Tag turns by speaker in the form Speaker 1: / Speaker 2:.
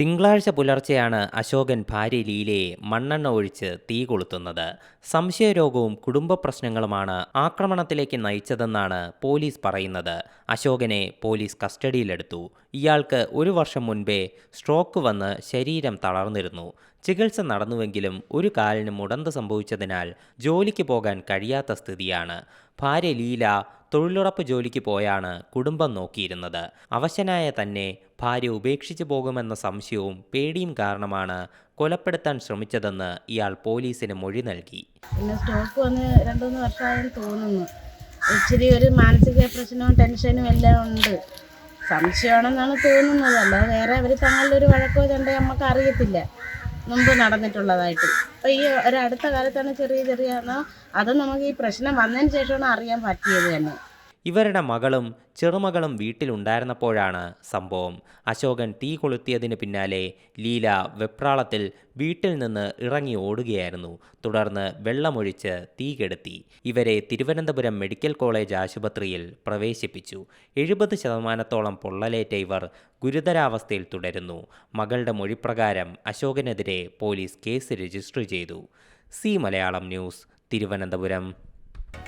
Speaker 1: തിങ്കളാഴ്ച പുലർച്ചെയാണ് അശോകൻ ഭാര്യ ലീലയെ മണ്ണെണ്ണ ഒഴിച്ച് തീ കൊളുത്തുന്നത്. സംശയരോഗവും കുടുംബ പ്രശ്നങ്ങളുമാണ് ആക്രമണത്തിലേക്ക് നയിച്ചതെന്നാണ് പോലീസ് പറയുന്നത്. അശോകനെ പോലീസ് കസ്റ്റഡിയിലെടുത്തു. ഇയാൾക്ക് ഒരു വർഷം മുൻപേ സ്ട്രോക്ക് വന്ന് ശരീരം തളർന്നിരുന്നു. ചികിത്സ നടന്നുവെങ്കിലും ഒരു കാലിന് മുടന്ത് സംഭവിച്ചതിനാൽ ജോലിക്ക് പോകാൻ കഴിയാത്ത സ്ഥിതിയാണ്. ഭാര്യ ലീല തൊഴിലുറപ്പ് ജോലിക്ക് പോയാണ് കുടുംബം നോക്കിയിരുന്നത്. അവശനായ തന്നെ ഭാര്യ ഉപേക്ഷിച്ചു പോകുമെന്ന സംശയവും പേടിയും കാരണമാണ് കൊലപ്പെടുത്താൻ ശ്രമിച്ചതെന്ന് ഇയാൾ പോലീസിന് മൊഴി നൽകി.
Speaker 2: പിന്നെ സ്ട്രോക്ക് വന്ന് രണ്ടുമൂന്ന് വർഷമായെന്ന് തോന്നുന്നു. ഇച്ചിരി ഒരു മാനസിക പ്രശ്നവും ടെൻഷനും എല്ലാം ഉണ്ട്. സംശയമാണെന്നാണ് തോന്നുന്നത്. അല്ലാതെ വേറെ അവർ തങ്ങളുടെ ഒരു വഴക്കോ ചണ്ടോ നമുക്ക് അറിയത്തില്ല. മുമ്പ് നടന്നിട്ടുള്ളതായിട്ട്. അപ്പോൾ ഈ ഒരു അടുത്ത കാലത്താണ് ചെറിയ ചെറിയ അത് നമുക്ക് ഈ പ്രശ്നം വന്നതിന് ശേഷമാണ് അറിയാൻ പറ്റിയത് തന്നെ.
Speaker 1: ഇവരുടെ മകളും ചെറുമകളും വീട്ടിലുണ്ടായിരുന്നപ്പോഴാണ് സംഭവം. അശോകൻ തീ കൊളുത്തിയതിന് പിന്നാലെ ലീല വെപ്രാളത്തിൽ വീട്ടിൽ നിന്ന് ഇറങ്ങി ഓടുകയായിരുന്നു. തുടർന്ന് വെള്ളമൊഴിച്ച് തീ കെടുത്തി. ഇവരെ തിരുവനന്തപുരം മെഡിക്കൽ കോളേജ് ആശുപത്രിയിൽ പ്രവേശിപ്പിച്ചു. എഴുപത് ശതമാനത്തോളം പൊള്ളലേറ്റ ഇവർ ഗുരുതരാവസ്ഥയിൽ തുടരുന്നു. മകളുടെ മൊഴിപ്രകാരം അശോകനെതിരെ പോലീസ് കേസ് രജിസ്റ്റർ ചെയ്തു. C Malayalam news Thiruvananthapuram.